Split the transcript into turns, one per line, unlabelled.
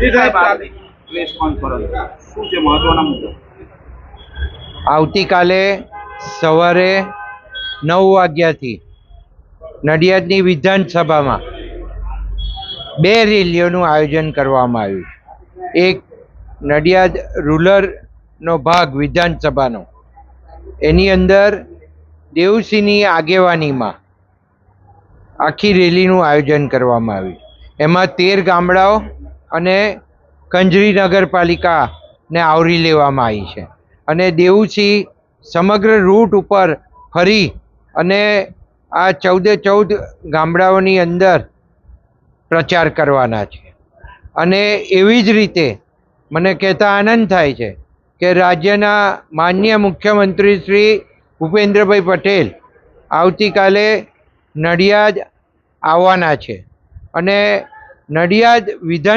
સાહેબ આજની press conference શું છે મહત્વના મુદ્દા?
આવતીકાલે સવારે નવ વાગ્યાથી નડિયાદની વિધાનસભામાં બે રેલીઓનું આયોજન કરવામાં આવ્યું છે. એક નડિયાદ રૂરલનો ભાગ વિધાનસભાનો. એની અંદર દેવસિંહની આગેવાનીમાં આખી રેલીનું આયોજન કરવામાં આવ્યું એમાં તેર ગામડાઓ અને કંજરી નગરપાલિકાને આવરી લેવામાં આવી છે. અને દેવુસી સમગ્ર રૂટ ઉપર ફરી અને આ ચૌદે ચૌદ ગામડાઓની અંદર પ્રચાર કરવાના છે. અને એવી જ રીતે મને કહેતા આનંદ થાય છે કે રાજ્યના માન્ય મુખ્યમંત્રી શ્રી ભૂપેન્દ્રભાઈ પટેલ આવતીકાલે નડિયાદ આવવાના છે. અને નડિયાદ વિધાન